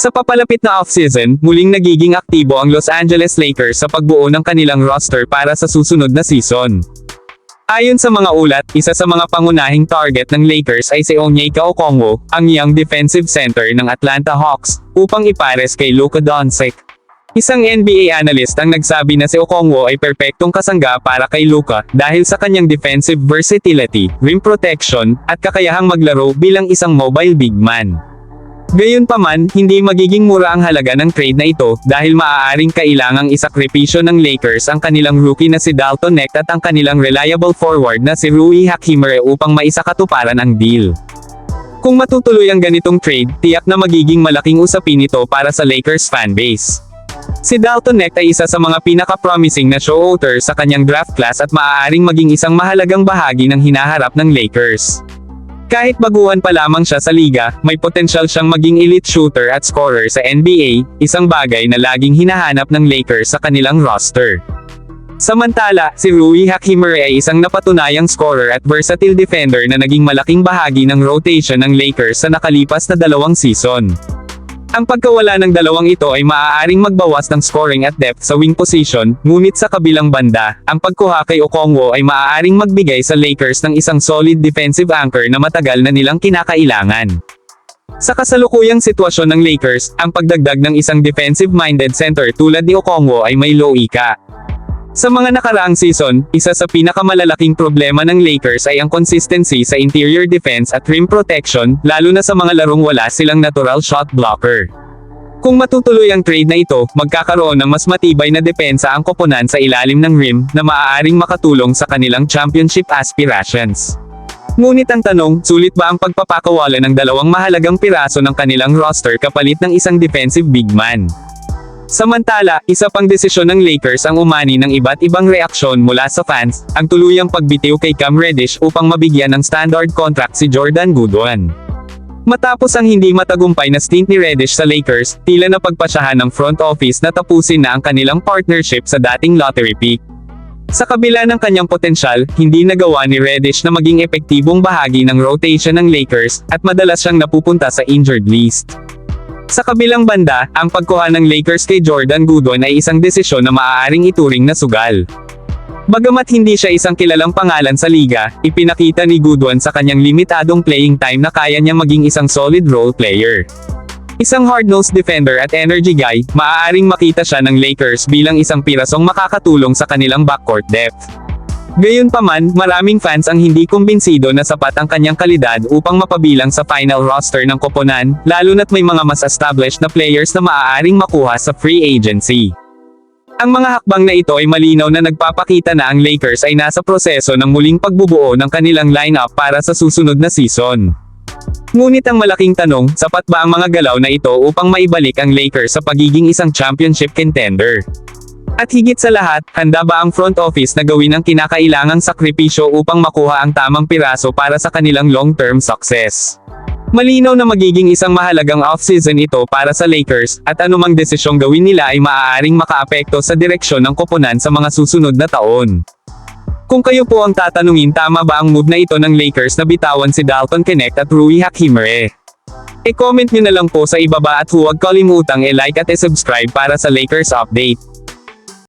Sa papalapit na offseason, muling nagiging aktibo ang Los Angeles Lakers sa pagbuo ng kanilang roster para sa susunod na season. Ayon sa mga ulat, isa sa mga pangunahing target ng Lakers ay si Onyeka Okongwu, ang young defensive center ng Atlanta Hawks, upang ipares kay Luka Doncic. Isang NBA analyst ang nagsabi na si Okongwu ay perpektong kasangga para kay Luka dahil sa kanyang defensive versatility, rim protection, at kakayahang maglaro bilang isang mobile big man. Gayunpaman, hindi magiging mura ang halaga ng trade na ito dahil maaaring kailangang isakripisyo ng Lakers ang kanilang rookie na si Dalton Necht at ang kanilang reliable forward na si Rui Hachimere upang maisakatuparan ang deal. Kung matutuloy ang ganitong trade, tiyak na magiging malaking usapin ito para sa Lakers fanbase. Si Dalton Necht ay isa sa mga pinaka-promising na show-outer sa kanyang draft class at maaaring maging isang mahalagang bahagi ng hinaharap ng Lakers. Kahit baguhan pa lamang siya sa liga, may potensyal siyang maging elite shooter at scorer sa NBA, isang bagay na laging hinahanap ng Lakers sa kanilang roster. Samantala, si Rui Hachimere ay isang napatunayang scorer at versatile defender na naging malaking bahagi ng rotation ng Lakers sa nakalipas na dalawang season. Ang pagkawala ng dalawang ito ay maaaring magbawas ng scoring at depth sa wing position, ngunit sa kabilang banda, ang pagkuha kay Okongwo ay maaaring magbigay sa Lakers ng isang solid defensive anchor na matagal na nilang kinakailangan. Sa kasalukuyang sitwasyon ng Lakers, ang pagdagdag ng isang defensive-minded center tulad ni Okongwo ay may low ika. Sa mga nakaraang season, isa sa pinakamalalaking problema ng Lakers ay ang consistency sa interior defense at rim protection, lalo na sa mga larong wala silang natural shot blocker. Kung matutuloy ang trade na ito, magkakaroon ng mas matibay na depensa ang koponan sa ilalim ng rim, na maaaring makatulong sa kanilang championship aspirations. Ngunit ang tanong, sulit ba ang pagpapakawala ng dalawang mahalagang piraso ng kanilang roster kapalit ng isang defensive big man? Samantala, isa pang desisyon ng Lakers ang umani ng iba't ibang reaksyon mula sa fans, ang tuluyang pagbitiw kay Cam Reddish upang mabigyan ng standard contract si Jordan Goodwin. Matapos ang hindi matagumpay na stint ni Reddish sa Lakers, tila na pagpasyahan ng front office na tapusin na ang kanilang partnership sa dating lottery pick. Sa kabila ng kanyang potensyal, hindi nagawa ni Reddish na maging epektibong bahagi ng rotation ng Lakers, at madalas siyang napupunta sa injured list. Sa kabilang banda, ang pagkuha ng Lakers kay Jordan Goodwin ay isang desisyon na maaaring ituring na sugal. Bagamat hindi siya isang kilalang pangalan sa liga, ipinakita ni Goodwin sa kanyang limitadong playing time na kaya niya maging isang solid role player. Isang hard-nosed defender at energy guy, maaaring makita siya ng Lakers bilang isang pirasong makakatulong sa kanilang backcourt depth. Gayunpaman, maraming fans ang hindi kumbinsido na sapat ang kanyang kalidad upang mapabilang sa final roster ng koponan, lalo na't may mga mas established na players na maaaring makuha sa free agency. Ang mga hakbang na ito ay malinaw na nagpapakita na ang Lakers ay nasa proseso ng muling pagbubuo ng kanilang lineup para sa susunod na season. Ngunit ang malaking tanong, sapat ba ang mga galaw na ito upang maibalik ang Lakers sa pagiging isang championship contender? At higit sa lahat, handa ba ang front office na gawin ang kinakailangang sakripisyo upang makuha ang tamang piraso para sa kanilang long-term success? Malinaw na magiging isang mahalagang off-season ito para sa Lakers, at anumang desisyong gawin nila ay maaaring makaapekto sa direksyon ng koponan sa mga susunod na taon. Kung kayo po ang tatanungin tama ba ang move na ito ng Lakers na bitawan si Dalton Connect at Rui Hachimere? E-comment nyo na lang po sa ibaba at huwag kalimutang e-like at e-subscribe para sa Lakers update.